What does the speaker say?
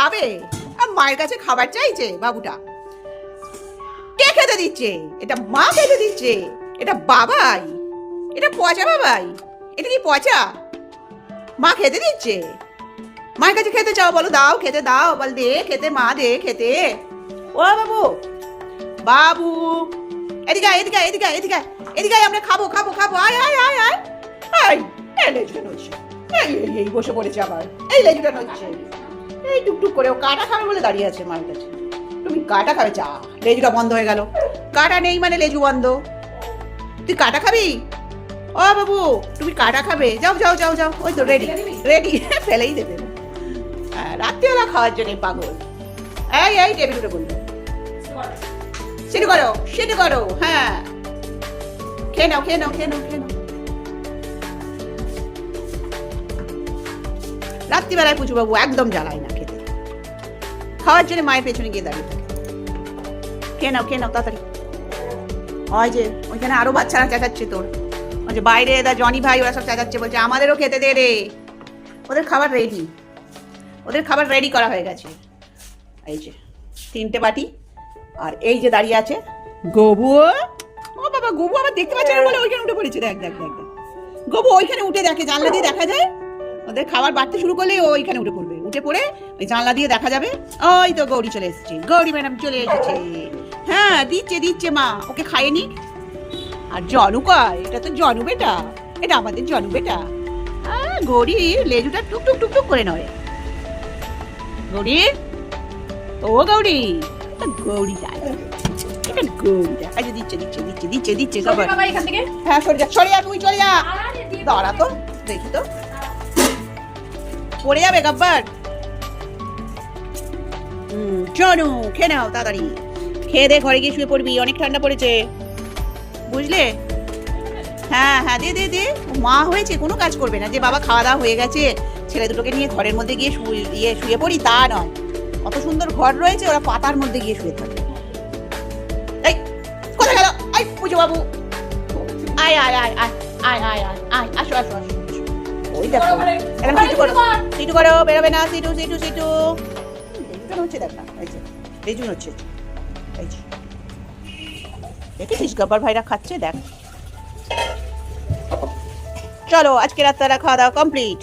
খাবে? আর মায়ের কাছে খাবার চাইছে বাবুটা। কে খেতে দিচ্ছে? এটা মা খেতে দিচ্ছে। এটা বাবাই। এটা পচা বাবাই। এটা কি পচা? মা খেতে দিচ্ছে? মায়ের কাছে খেতে চাও বলো, দাও, খেতে দাও। বল, দে, খেতে, মা, দে, খেতে। ও বাবু বাবু, এদিকে এদিকে এদিকে এদিকে এদিকে আমরা খাব খাব খাব। আয় আয় আয় আয়। আয়, এই লেজুটা নড়ছে। এই বসে পড়েছে আবার। এই লেজুটা নড়ছে। এই টুকটুক করে ও কাটা খাবে বলে দাঁড়িয়ে আছে মায়ের কাছে। তুমি কাটা খাবে চা লেজুটা বন্ধ হয়ে গেল। কাটা নেই মানে লেজু বন্ধ। তুই কাটা খাবি? ও বাবু তুমি কাটা খাবে। যাও যাও যাও যাও। ওই তো রেডি রেডি ফেলেই দেবে। হ্যাঁ, রাত্রিবেলা খাওয়ার জন্য পাগল। এই এই টেবিল উঠে বলল সেটা করো সেটা করো। হ্যাঁ। খেয়ে নাও খেয়ে নাও খেয়ে নাও খেয়ে নাও। রাত্রিবেলায় পুচু বাবু একদম জ্বালায় না খেতে। খাওয়ার জন্য মায়ের পেছনে গিয়ে দাঁড়িয়ে থাকে। খেয়ে নাও খেয়ে নাও, তাড়াতাড়ি। হয় যে, ওইখানে আরও বাচ্চারা চেঁচাচ্ছে তোর। ওই যে বাইরে দা জনি ভাই, ওরা সব চেঁচাচ্ছে, বলছে, আমাদেরও খেতে দে রে। ওদের খাবার রেডি ওদের খাবার রেডি করা হয়ে গেছে। এই যে, তিনটে বাটি, আর এই যে দাঁড়িয়ে আছে গবু। ও বাবা, গবু আবার দেখতে পাচ্ছে না বলে ওইখানে উঠে পড়েছে। দেখ দেখ দেখ দেখ। গবু ওইখানে উঠে দেখে, জানলা দিয়ে দেখা যায় ওদের খাবার বাড়তে শুরু করলে ও ওইখানে উঠে পড়বে। উঠে পড়ে ওই জানলা দিয়ে দেখা যাবে। ওই তো গৌরী চলে এসেছে। গৌরী ম্যাডাম চলে এসেছে। হ্যাঁ দিচ্ছে দিচ্ছে মা। ওকে খাইয়ে নি। আর জনু কয়? এটা তো জনু বেটা। এটা আমাদের জনু বেটা। হ্যাঁ গৌরী লেজুটা টুক টুক টুক টুক করে নয় গৌরী? ও গৌরী। এটা এই যে দিচ্ছে দিচ্ছে দিচ্ছে দিচ্ছে দিচ্ছে এখান হ্যাঁ সরে যা সরে যা তুই চলে যা। দাঁড়া তো দেখি তো। পড়ে যাবে গাব্বার। হুম চনু খেয়ে নাও তাড়াতাড়ি। খেয়ে দে, ঘরে গিয়ে শুয়ে পড়বি, অনেক ঠান্ডা পড়েছে। বুঝলে? হ্যাঁ হ্যাঁ দে দে দে। মা হয়েছে, কোনো কাজ করবে না। যে বাবা খাওয়া দাওয়া হয়ে গেছে, ছেলে দুটোকে নিয়ে ঘরের মধ্যে গিয়ে শুয়ে ইয়ে শুয়ে পড়ি, তা নয়। অত সুন্দর ঘর রয়েছে, ওরা পাতার মধ্যে গিয়ে শুয়ে থাকে। এই, কোথায় গেল? আই পুজো বাবু আয় আয় আয় আয় আয় আয় আয় আয়, আসো আসো আসো। ওই দেখো। এখন সিটু করো। সিটু করো বেরোবে না সিটু সিটু সিটু। হচ্ছে দেখ না এই যে রেজুন হচ্ছে। এই যে। দেখেছিস গব্বর ভাইরা খাচ্ছে দেখ। চলো আজকে রাত্রে খাওয়া দাওয়া কমপ্লিট